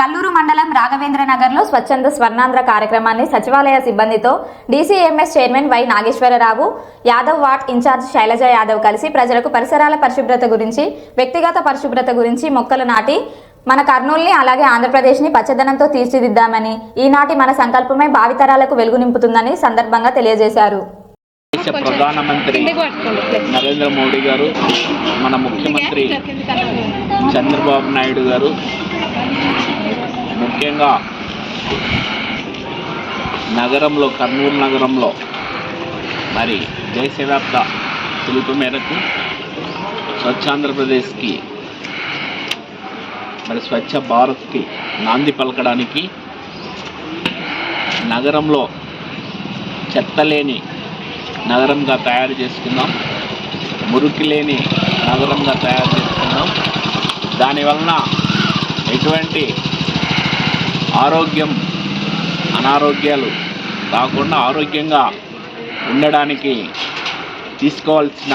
కల్లూరు మండలం రాఘవేంద్ర నగర్లో స్వచ్ఛంద స్వర్ణాంధ్ర కార్యక్రమాన్ని సచివాలయ సిబ్బందితో DCMS chairman Y Nageswararao Yadav ward incharge Sailaja Yadav కలిసి ప్రజలకు పరిసరాల పరిశుభ్రత గురించి వ్యక్తిగత పరిశుభ్రత గురించి మొక్కలు నాటి మన కర్నూల్ని అలాగే ఆంధ్రప్రదేశ్ని పచ్చదనంతో తీర్చిదిద్దామని ఈనాటి మన సంకల్పమే భావితరాలకు వెలుగు నింపుతుందని సందర్భంగా తెలియజేశారు. దేశ ప్రధానమంత్రి నరేంద్ర మోడీ గారు మన ముఖ్యమంత్రి చంద్రబాబు నాయుడు గారు ముఖ్యంగా నగరంలో కర్నూలు నగరంలో మరి దేశవ్యాప్త పిలుపు మేరకు స్వచ్ఛాంధ్రప్రదేశ్కి మరి స్వచ్ఛ భారత్కి నాంది పలకడానికి నగరంలో చెత్త లేని నగరంగా తయారు చేసుకుందాం మురికి లేని నగరంగా తయారు చేసుకుందాం దానివలన ఎటువంటి ఆరోగ్యం అనారోగ్యాలు కాకుండా ఆరోగ్యంగా ఉండడానికి తీసుకోవాల్సిన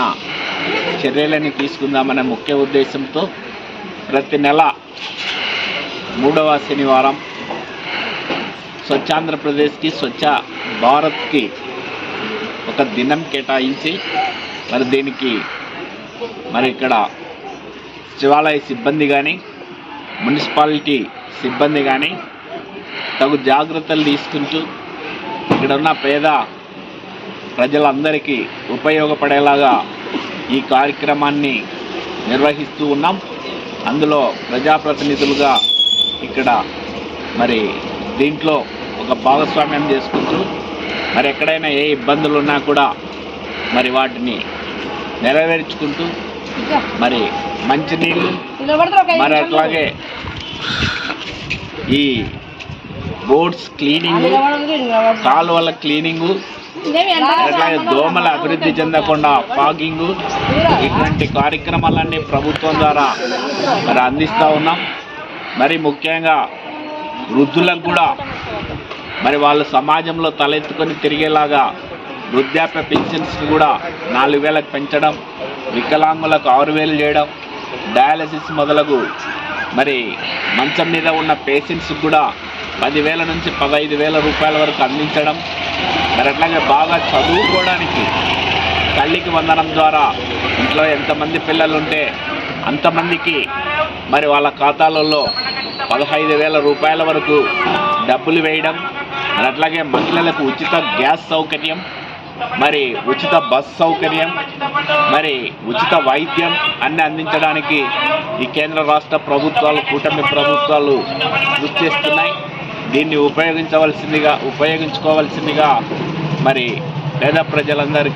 చర్యలని తీసుకుందామనే ముఖ్య ఉద్దేశంతో ప్రతి నెల మూడవ శనివారం స్వచ్ఛాంధ్రప్రదేశ్కి స్వచ్ఛ భారత్కి ఒక దినం కేటాయించి మరి దీనికి మరి ఇక్కడ శివాలయ సిబ్బంది కానీ మున్సిపాలిటీ సిబ్బంది కానీ తగు జాగ్రత్తలు తీసుకుంటూ ఇక్కడ ఉన్న పేద ప్రజలందరికీ ఉపయోగపడేలాగా ఈ కార్యక్రమాన్ని నిర్వహిస్తూ ఉన్నాం. అందులో ప్రజాప్రతినిధులుగా ఇక్కడ మరి దీంట్లో ఒక భాగస్వామ్యం చేసుకుంటూ మరి ఎక్కడైనా ఏ ఇబ్బందులు ఉన్నా కూడా మరి వాటిని నెరవేర్చుకుంటూ మరి మంచినీళ్ళు మరి అట్లాగే ఈ రోడ్స్ క్లీనింగ్ కాలువల క్లీనింగు అట్లాగే దోమల అభివృద్ధి చెందకుండా ఫాగింగ్. ఇటువంటి కార్యక్రమాలన్నీ ప్రభుత్వం ద్వారా మరి అందిస్తూ ఉన్నాం. మరి ముఖ్యంగా వృద్ధులకు కూడా మరి వాళ్ళు సమాజంలో తలెత్తుకొని తిరిగేలాగా వృద్ధాప్య పెన్షన్స్ కూడా నాలుగు వేలకు పెంచడం వికలాంగులకు ఆరు వేలు చేయడం డయాలసిస్ మొదలగు మరి మంచం మీద ఉన్న పేషెంట్స్ కూడా పదివేల నుంచి పదహైదు వేల రూపాయల వరకు అందించడం. మరి అట్లాగే బాగా చదువుకోవడానికి తల్లికి వందనం ద్వారా ఇంట్లో ఎంతమంది పిల్లలు ఉంటే అంతమందికి మరి వాళ్ళ ఖాతాలలో పదహైదు వేల రూపాయల వరకు డబ్బులు వేయడం. మరి అట్లాగే మహిళలకు ఉచిత గ్యాస్ సౌకర్యం మరి ఉచిత బస్ సౌకర్యం మరి ఉచిత వైద్యం అన్ని అందించడానికి ఈ కేంద్ర రాష్ట్ర ప్రభుత్వాలు కూటమి ప్రభుత్వాలు కృషి చేస్తున్నాయి. దీన్ని ఉపయోగించవలసిందిగా ఉపయోగించుకోవాల్సిందిగా మరి పేద ప్రజలందరికీ